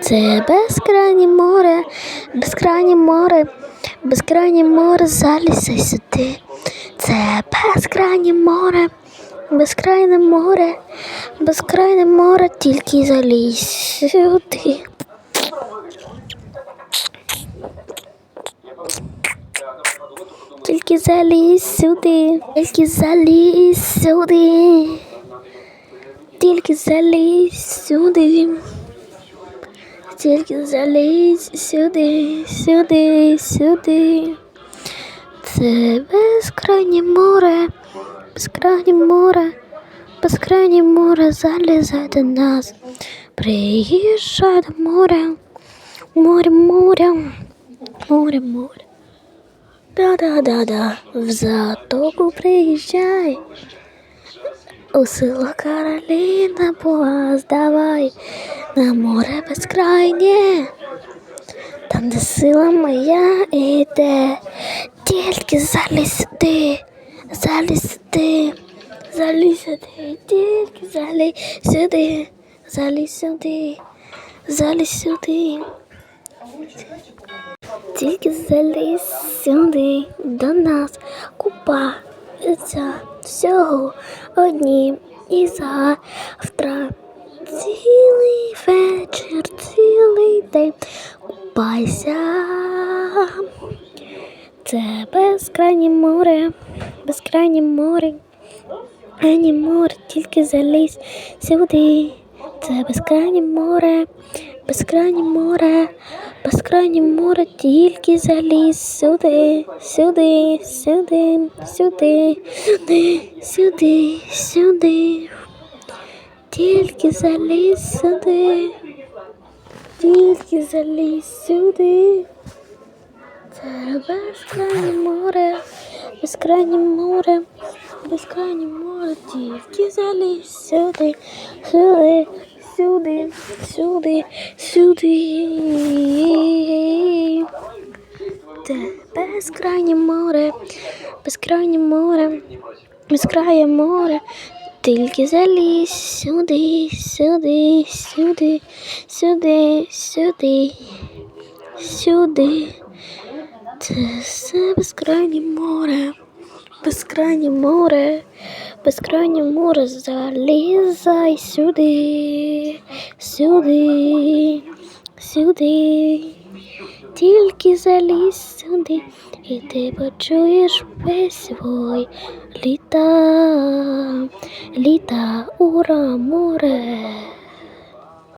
Це безкрайнє море, безкрайнє море, безкрайнє море, залізай сюди. Це безкрайнє море, безкрайне море, безкрайне море, тільки залізь сюди. Тільки залізь сюди, тільки залізь сюди, тільки залізь сюди. Тільки залізь сюди, сюди, сюди. Це безкрайнє море, безкрайнє море, безкрайнє море залізай до нас. Приїжджай до моря, море, море, море, море. Да-да-да-да, в затоку приїжджай. У село Кароліна Буаз, давай на море безкрайнє, там, де сила моя іде, тільки залізь сюди, залізь тільки залізь сюди, залізь сюди, сюди. Тільки залізь сюди до нас купаться всього одні і завтра. Цілий вечір, цілий день купайся. Це безкрайнє море, безкрайнє море, ані море, тільки залізь сюди. Це безкрайнє море, безкрайнє море, безкрайнє море, тільки залізь сюди, сюди, сюди, сюди, сюди, сюди, сюди. Тільки залізь сюди, тільки залізь сюди. Це безкрайнє море, безкрайнє море, безкрайнє море, тільки залізь сюди, сюди, сюди, сюди, сюди. Це безкрайнє море, безкрайнє море, безкрайнє море. Тільки залізь сюди, сюди, сюди, сюди, сюди, сюди. Це все безкрайнє море, безкрайнє море, безкрайнє море, залізай сюди, сюди, сюди. Тільки залізь сюди, і ти почуєш весь свой літа, літа, ура, море.